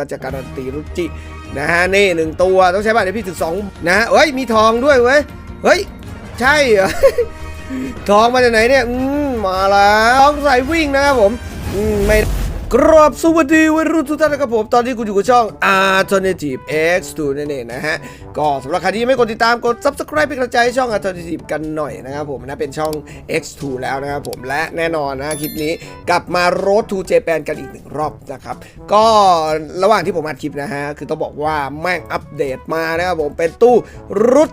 ก็จะการันตีรุจินะฮะนี่หนึ่งตัวต้องใช้บัตรเอพีถึงสองนะฮะเอ้ยมีทองด้วยเว้ยเฮ้ยใช่เหรอทองมาจากไหนเนี่ยอืมมาแล้วทองใส่วิ่งนะครับผมอืมไม่ กรอบสวัสดีวัยรุ่นทุกท่านนะครับผม ตอนนี้คุณอยู่กับช่อง Alternative X2 นั่นเองนะฮะ ก็สำหรับใครที่ยังไม่กดติดตามกด Subscribe เป็นกำลังใจให้ช่อง Alternative กันหน่อยนะครับผมนะเป็นช่อง X2 แล้วนะครับผมและแน่นอนนะคลิปนี้กลับมา Road to Japan กันอีกหนึ่งรอบนะครับก็ระหว่างที่ผมอัดคลิปนะฮะคือต้องบอกว่าแม่งอัปเดตมานะครับผมเป็นตู้รุด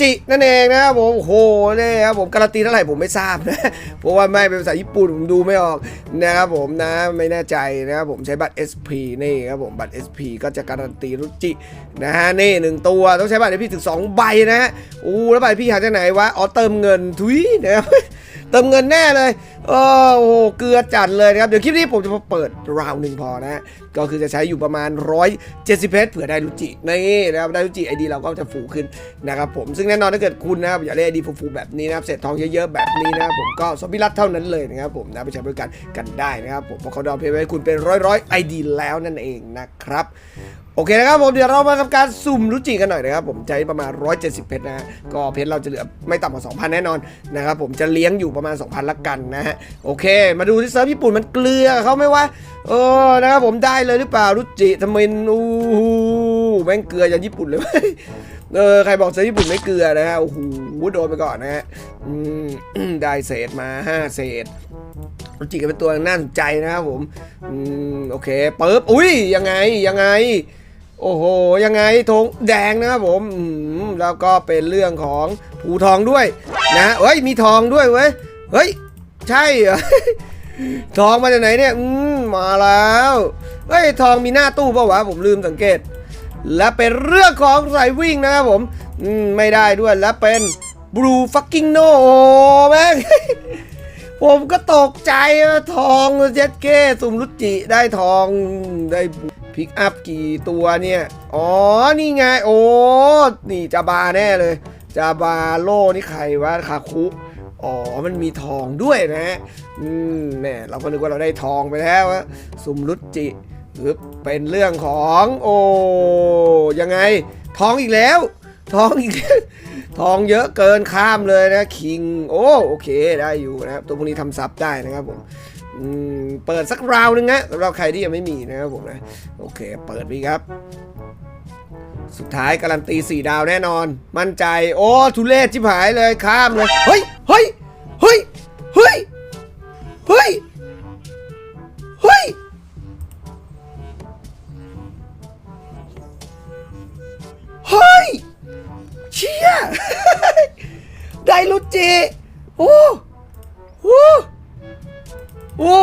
จินั่นเองนะครับผมโอ้โหเนี่ยครับผมการันตีเท่าไหร่ผมไม่ทราบนะเพราะว่าไม่เป็นภาษาญี่ปุ่นผมดูไม่ออกนะครับผมนะไม่แน่ใจนะครับผมใช้บัตร SP นี่ครับผมบัตร SP ก็จะการันตีรุจินะฮะนี่หนึ่งตัวต้องใช้บัตร SP ถึง 2 ใบนะฮะอู้แล้วบัตรพี่หาจากไหนวะอ๋อเติมเงินทุยนะครับเติมเงินแน่เลย เออโอ้โหเกลือจัดเลยนะครับ เดี๋ยวคลิปนี้ผมจะมาเปิดราวหนึ่งพอนะ ก็คือจะใช้อยู่ประมาณ 170 เพชรเผื่อได้รุจินี่นะครับได้รุจิไอดีเราก็จะฟูขึ้นนะครับผมซึ่งแน่นอนถ้าเกิดคุณนะครับอยากได้ไอดีฟูๆแบบนี้นะครับเศษทองเยอะๆแบบนี้นะครับผมก็สปิรัตเท่านั้นเลยนะครับผมนะไปใช้บริการกันได้นะครับผมเพราะเขาดาวเพย์ไว้คุณเป็นร้อยๆไอดีแล้วนั่นเองนะครับ โอเคนะครับผมเดี๋ยวเรามาทำการสุ่มรุจิกันหน่อยนะครับผมใช้ประมาณ 170 เพชรนะฮะก็เพชรเราจะเหลือไม่ต่ำกว่า 2,000 แน่นอนนะครับผมจะเลี้ยงอยู่ประมาณ 2,000 ละกันนะฮะโอเค มาดูที่เซิร์ฟญี่ปุ่นมันเกลือเขาไหมวะเออนะครับผมได้เลยหรือเปล่ารุจิทำไมอู้หูแม่งเกลืออย่างญี่ปุ่นเลยเว้ยเออใครบอกเซิร์ฟญี่ปุ่นไม่เกลือนะฮะโอ้โหโดนไปก่อนนะฮะอืมได้เศษมา5เศษรุจิก็เป็นตัวน่าสนใจนะครับผมอืมโอเคเปึ๊บอุ้ยยังไงยังไง โอ้โห ยังไงธงแดงนะครับผมแล้วก็เป็นเรื่องของภูทองด้วยนะเอ้ยมีทองด้วยเว้ยเฮ้ยใช่เหรอทองมาจากไหนเนี่ยอืมมาแล้วเฮ้ยทองมีหน้าตู้เปล่าวะผมลืมสังเกต และเป็นเรื่องของสายวิ่งนะครับผมอืมไม่ได้ด้วยและเป็น Blue fucking no โอ้แม่งผมก็ตกใจทองเจ็ดเก้สุมรุจิได้ทองได้ พิกอัพกี่ตัวเนี่ย อ๋อ นี่ไง โอ้ นี่จาบาแน่เลย จาบาโลนี่ใครวะคาคุ อ๋อ มันมีทองด้วยนะฮะอืมแน่เราก็นึกว่าเราได้ทองไปแล้วะสุมรุจิฮึบเป็นเรื่องของ โอ้ยังไง ทองอีกแล้ว ทองอีกทองเยอะเกินข้ามเลยนะคิง โอ้ โอเคได้อยู่นะครับ ตัวพวกนี้ทำซับได้นะครับผม เปิดสักราวนึงนะสำหรับใครที่ยังไม่มีนะครับผมนะโอเค เปิดพี่ครับ สุดท้ายการันตีสี่ดาวแน่นอน มั่นใจ โอ้ทุเรศชิบหายเลยข้ามเลยเฮ้ยเฮ้ยเฮ้ยเฮ้ยเฮ้ยเฮ้ยเฮ้ยเชี่ยได้รุจิโอ้โห โอ้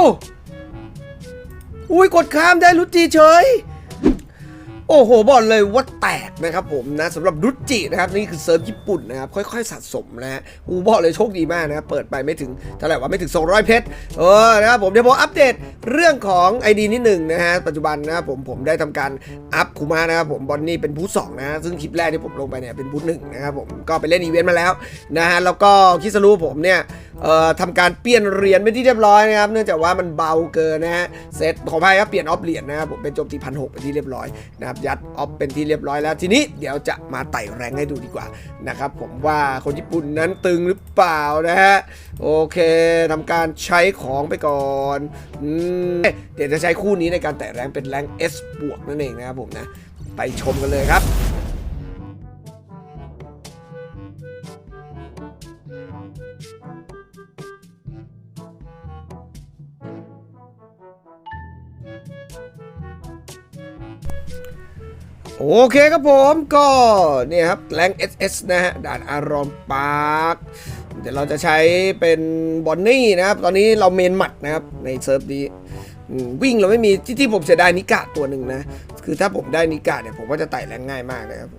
อุ้ยกดข้ามได้รุจิเฉย โอ้โหบอกเลยว่าแตกนะครับผมนะสำหรับรุจินะครับนี่คือเซิร์ฟญี่ปุ่นนะครับค่อยๆสะสมนะฮะอูบอกเลยโชคดีมากนะครับเปิดไปไม่ถึงเท่าไหร่ว่าไม่ถึง 200 เพชรเออนะครับผมเดี๋ยวผมอัปเดตเรื่องของ ID นิดหนึ่งนะฮะปัจจุบันนะครับผมผมได้ทำการอัพคูมานะครับผมบอนนี่เป็นบูธสองนะฮะซึ่งคลิปแรกที่ผมลงไปเนี่ยเป็นบูธหนึ่งนะครับผมก็ไปเล่นอีเวนต์มาแล้วนะฮะแล้วก็คิสรู้ผมเนี่ย เอ่อทำการเปลี่ยนเหรียญเป็นที่เรียบร้อยนะครับ เนื่องจากว่ามันเบาเกินนะฮะเซตขออภัยครับเปลี่ยนออฟเหรียญนะครับผมเป็นโจมตีพันหกเป็นที่เรียบร้อยนะครับยัดออฟเป็นที่เรียบร้อยแล้วทีนี้เดี๋ยวจะมาไต่แรงให้ดูดีกว่านะครับผมว่าคนญี่ปุ่นนั้นตึงหรือเปล่านะฮะโอเคทำการใช้ของไปก่อนอืมเดี๋ยวจะใช้คู่นี้ในการไต่แรงเป็นแรง S บวกนั่นเองนะครับผมนะไปชมกันเลยครับ โอเคครับผมก็เนี่ยครับแรง SS นะฮะด่านอารอมปาร์คเดี๋ยวเราจะใช้เป็นบอนนี่นะครับ ตอนนี้เราเมนหมัดนะครับในเซิร์ฟนี้วิ่งเราไม่มีที่ที่ผมเสียดายนิกะตัวหนึ่งนะ คือถ้าผมได้นิกะเนี่ยผมก็จะไต่แรงง่ายมากเลยครับ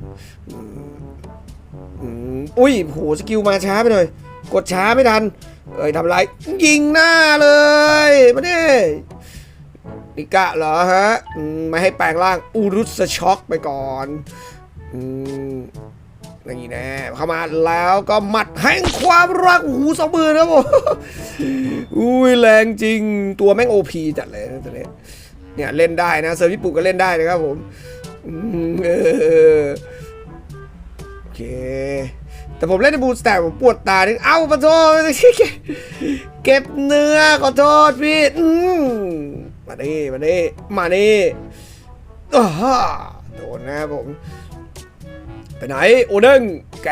อุ้ยโหสกิลมาช้าไปหน่อย กดช้าไม่ทัน เอ้ยทำไรยิงหน้าเลยมาเนี่ย นิกะเหรอฮะไม่ให้แปลงร่างอูรุสช็อกไปก่อนอืมอย่างนี้แน่เข้ามาแล้วก็หมัดแห่งความรักโอ้โหสองมือนะผมอุ้ยแรงจริงตัวแม่งโอพีจัดเลยนะตัวนี้เนี่ยเล่นได้นะเซิร์ฟญี่ปุ่นก็เล่นได้นะครับผมโอเค แต่ผมเล่นในบูสแต่ผมปวดตานิเอ้าขอโทษเก็บเนื้อขอโทษพี่อื มานี่มานี่มานี่อ้าโดนนะครับผมไปไหนโอเด้งแก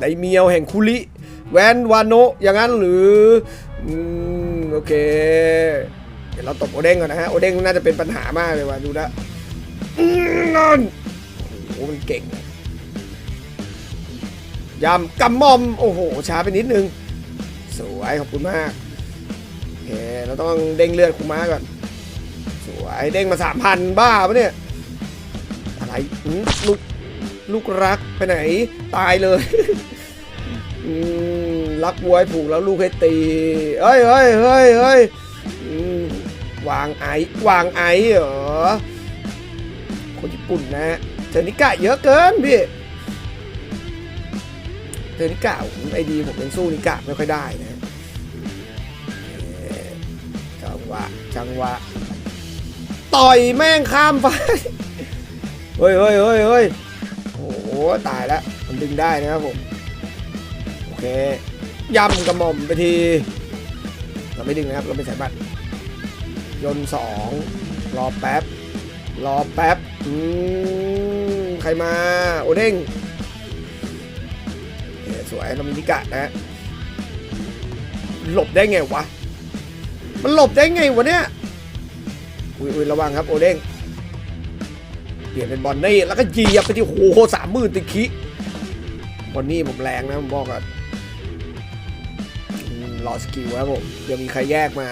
ไดเมียวแห่งคุริแวนวานโนอย่างนั้นหรืออืมโอเคเดี๋ยวเราตบโอเด้งก่อนนะฮะโอเด้งน่าจะเป็นปัญหามากเลยว่ะดูนะนั่นโอ้มันเก่งยำกำมอมโอ้โหช้าไปนิดนึง สวยขอบคุณมากโอเคเราต้องเด้งเลือดคุม้าก่อน วยเด้งมาสามพันบ้าปะเนี่ย อะไรลูกลูกรักไปไหน ตายเลยรักวัวให้ผูกแล้วลูกให้ตีเฮ้ยเฮ้ยเฮ้ยเฮ้ยวางไอวางไอเหรอ คนญี่ปุ่นนะเทอนิกะเยอะเกินพี่เทอนิกะผมไอดีผมยังสู้นิกะไม่ค่อยได้นะจังหวะจังหวะ ต่อยแม่งข้ามไปเฮ้ยเฮ้ยเฮ้ยเฮ้ยโอ้โหตายแล้วมันดึงได้นะครับผม โอเคย่ำกระหม่อมไปที เราไม่ดึงนะครับ เราไม่ใส่บัตรยนสองรอแป๊บ รอแป๊บ อืม ใครมา โอเด้งสวยเรามีนิกะนะ หลบได้ไงวะ มันหลบได้ไงวะเนี่ย อุ้ยอุ้ยระวังครับโอเด้งเปลี่ยนเป็นบอลนี่แล้วก็ยียบไปที่โอ้โหสามหมื่นติคิบอลนี่ผมแรงนะผมบอกก่อนรอสกิลครับผมเดี๋ยวมีใครแยกมา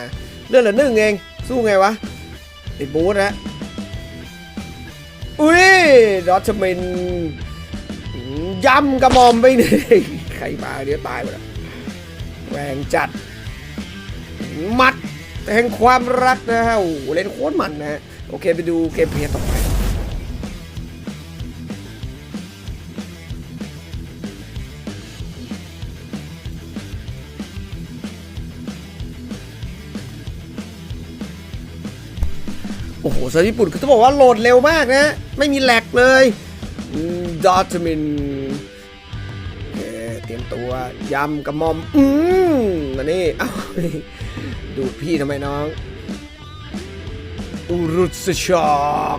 เลื่อนลือหนึ่งเอง สู้ไงวะติดบูธนะอุ้ยดอทเมนย่ำกระมอมไปนี่ใครมาเดี๋ยวตายหมดแรงจัด มัด แห่งความรักนะฮะโอ้เล่นโคตรมันนะฮะโอเคไปดูเกมเพลย์ต่อไปโอ้โหเซิร์ฟญี่ปุ่นคือต้องบอกว่าโหลดเร็วมากนะ ไม่มีแหลกเลยดอทมินเตรียมตัวยำกระมอม อืมมานี่ เอ้า ดูพี่ทำไมน้อง อุรุสชอก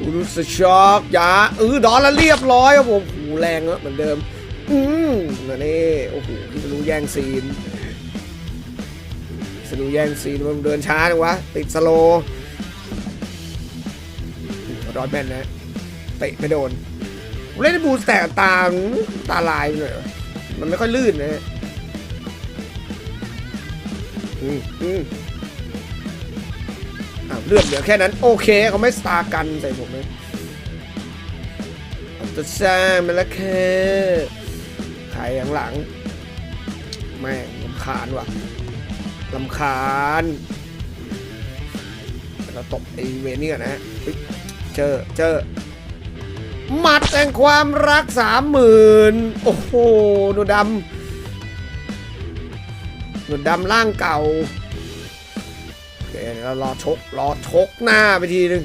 อุรุสชอกอย่าเออดอนแล้วเรียบร้อยครับผมหูแรงอะเหมือนเดิม อืมมานี่โอ้โหพี่จะรู้แย่งซีนสรู้แย่งซีนมันเดินช้าจังวะ ติดสโลว์รอดแมนนะเตะไม่โดนเล่นบูสแต่ตาตาลายไปหน่อยมันไม่ค่อยลื่นนะ อืมอืมอ้าเลือดเหลือแค่นั้น โอเคเขาไม่สตาร์กันใส่ผมเลยผมจะสร้างมันละแค่ใครข้างหลังแม่งลำคาญว่ะลำคาญเราตบไอเวนี่ก่อนนะเจอเจอหมัดแห่งความรักสามหมื่นโอ้โหหนูดำ หนูดำร่างเก่าโอเคเรารอชกรอชกหน้าไปทีนึง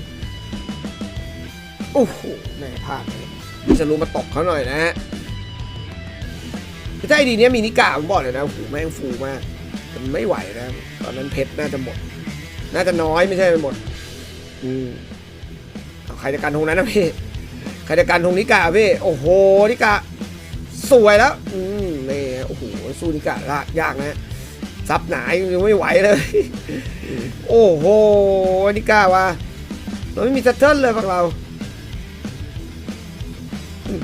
โอ้โหแม่พลาดเลยจะรู้มาตบเขาหน่อยนะฮะถ้าไอดีเนี้ยมีนิกาผมบอกเลยนะโอ้โหแม่งฟูมากมันไม่ไหวนะ ตอนนั้นเพชรน่าจะหมด น่าจะน้อยไม่ใช่หมด อืมเอใครจะกันตรงนั้นนะพี่ใครจะกันตรงนิกาพี่ โอ้โหนิกาสวยแล้ว อืมนี่โอ้โหสู้นิกายากนะ ซับหนายไม่ไหวเลย โอ้โหนิก้าว่ะเราไม่มีสะเทิลเลยพวกเราอืม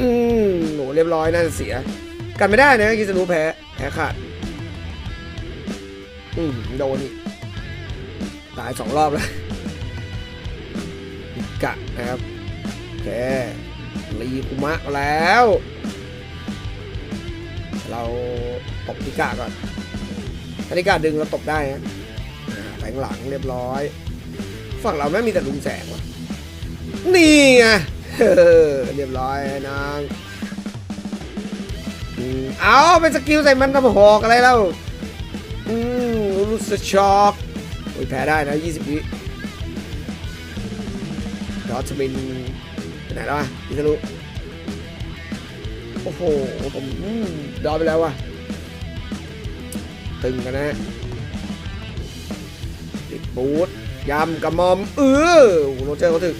อืมโหเรียบร้อยน่าจะเสีย กันไม่ได้นะกิสรู้แพ้แพ้ขาด อืมโดนอีกตายสองรอบแล้วกะนะครับโอเครีคุมะแล้ว เราตบนิกะก่อนถ้านิกาดึงเราตบได้นะอ่าแทงหลังเรียบร้อย ฝั่งเราไม่มีแต่ลุงแสงว่ะนี่ไงเออเรียบร้อยนางอืมเอาเป็นสกิลใส่มันทำหอกอะไรแล้วอืมรู้สึกช็อกโอ้ยแพ้ได้นะ 20 วิดอทมินไปไหนแล้วอะพิซารุ โอ้โห ผมดอไปแล้วว่ะ ตึงกันนะติดบูทยำกระมอม เออโอ้โหโรเจอร์เขาถึก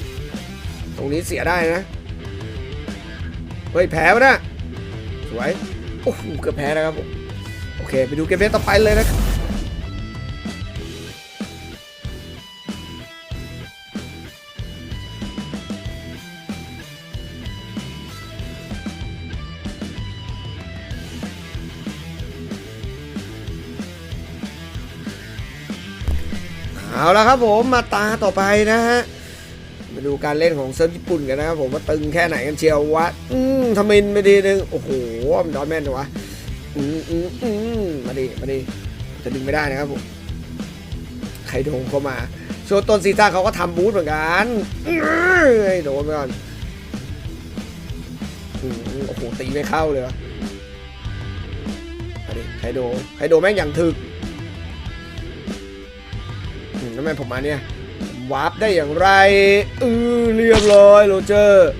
ตรงนี้เสียได้นะ เฮ้ย แพ้ปะนะ สวย โอ้โหเกือบแพ้นะครับผม โอเค ไปดูเกมเพลย์ต่อไปเลยนะครับ เอาละครับผมมาตาต่อไปนะฮะมาดูการเล่นของเซิร์ฟญี่ปุ่นกันนะครับผมว่าตึงแค่ไหนกันเชียววะอืมทำมินไปดีนึงโอ้โหมันดอนแม่นเหรอวะอืมอืมอืมมาดิมาดิจะดึงไม่ได้นะครับผมใครโดนเข้ามาโชว์ต้นซีซ่าเขาก็ทำบูธเหมือนกันโดนไปก่อนโอ้โหตีไม่เข้าเลยวะมาดิไคโดไคโดแม่งอย่างถึกอืมแล้ว ทำไมผมมาเนี่ยวาร์ปได้อย่างไรเออเรียบร้อยโรเจอร์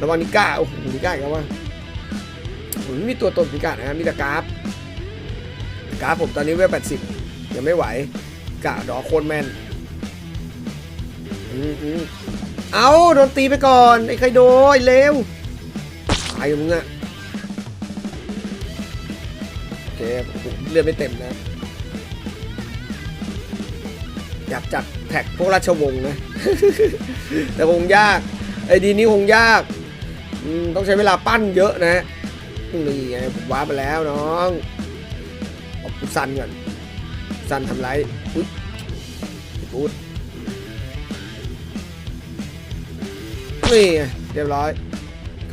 ระวังนิก้าโอ้โหนิก้าอีกแล้ววะผมไม่มีตัวตนนิก้านะครับมีแต่กราฟกราฟผมตอนนี้เวลแปดสิบยังไม่ไหวกะดอโคนแมนอืมอืมเอาโดนตีไปก่อน ไอ้ใครโดนไอ้เลวตายมึงอะโอเคเลือดไม่เต็มนะ อยากจัดแท็กพวกราชวงศ์นะ แต่คงยาก ไอ้ดีนี้คงยากต้องใช้เวลาปั้นเยอะนะนี่ไงผมว้าไปแล้วน้องเอาปุ๊ซันก่อนซันทำไรอุ๊ยปุ๊ดนี่ไงเรียบร้อย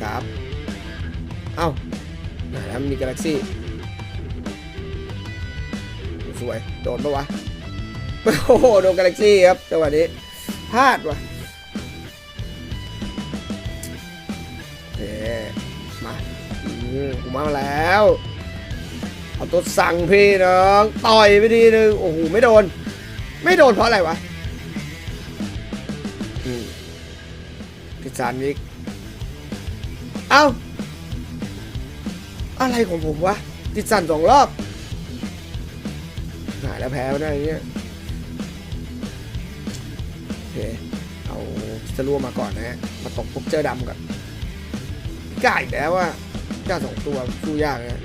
ครับ เอ้าไหนแล้วมีกาแล็กซี่สวย โดนปะวะ โอ้โหโดนกาแล็กซี่ครับจังหวะนี้พลาดว่ะโอเคมาอืมกูมาแล้วเอาตัวสั่งพี่น้องต่อยไปทีนึงโอ้โหไม่โดน ไม่โดนเพราะอะไรวะพิซานนิกเอ้าอะไรของผมวะติดสั่นสองรอบหายแล้วแพ้ไม่ได้เนี่ย เคเอาสลัวมาก่อนนะฮะมาตกปุ๊บเจอดำก่อนกล้าอีกแล้วว่ากล้าสองตัวสู้ยากนะ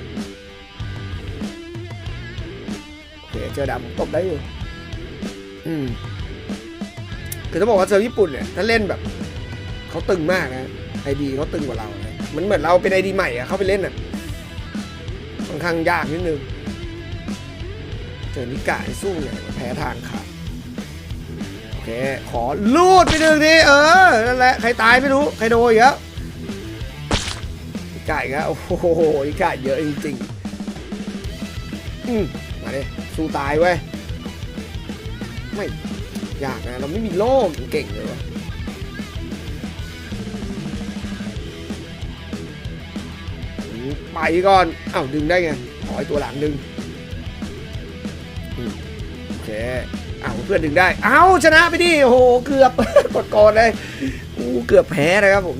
โอเคเจอดำตบได้อยู่อืมคือต้องบอกว่าเซอร์ญี่ปุ่นเนี่ยถ้าเล่นแบบเขาตึงมากนะไอดีเขาตึงกว่าเรานะมันเหมือนเราเป็นไอดีใหม่อะเขาไปเล่นอะค่อนข้างยากนิดนึงเจอนิกาสู้ไงแพ้ทางขาด เค ขอลูดไปหนึ่งทีเออ นั่นแหละ ใครตายไม่รู้ ใครโดนอีกแล้วอีกไก่อีกแล้วโอ้โหอีกไก่เยอะจริงๆอืมมาดิสู้ตายเว้ย ไม่ยากนะ เราไม่มีโล่เก่งเลยวะอืมไปก่อนอ้าวดึงได้ไงขอไอตัวหลังดึงโอเค พื่อนดึงได้ เอาชนะไปดิโอ้โหเกือบกดก่อนเลยอู้เกือบแพ้นะครับผม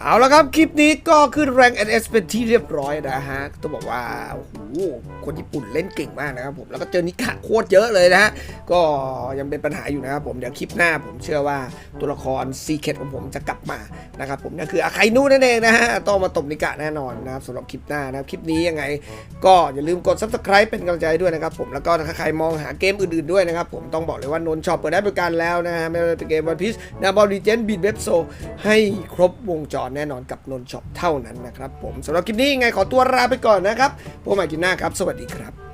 เอาละครับ คลิปนี้ก็ขึ้นแรง NS เป็นที่เรียบร้อยนะฮะ ต้องบอกว่าโอ้โห คนญี่ปุ่นเล่นเก่งมากนะครับผมแล้วก็เจอนิกะโคตรเยอะเลยนะฮะก็ยังเป็นปัญหาอยู่นะครับผมเดี๋ยวคลิปหน้าผมเชื่อว่าตัวละครซีเคทของผมจะกลับมานะครับผมนั่นคืออาไคนูนั่นเองนะฮะต้องมาตบนิกะแน่นอนนะครับสำหรับคลิปหน้านะครับคลิปนี้ยังไง ก็อย่าลืมกด subscribe เป็นกำลังใจด้วยนะครับผมแล้วก็ถ้าใครมองหาเกมอื่นๆด้วยนะครับผมต้องบอกเลยว่านนช็อปเปิดได้บริการแล้วนะฮะไม่ว่าจะเป็นเกมวันพีซนาบอลดีเจนบีดเว็บโซให้ครบวงจรแน่นอนกับนนช็อปเท่านั้นนะครับผมสำหรับคลิปนี้ยังไงขอตัวลาไปก่อนนะครับพบใหม่คลิปหน้าครับ สวัสดีครับ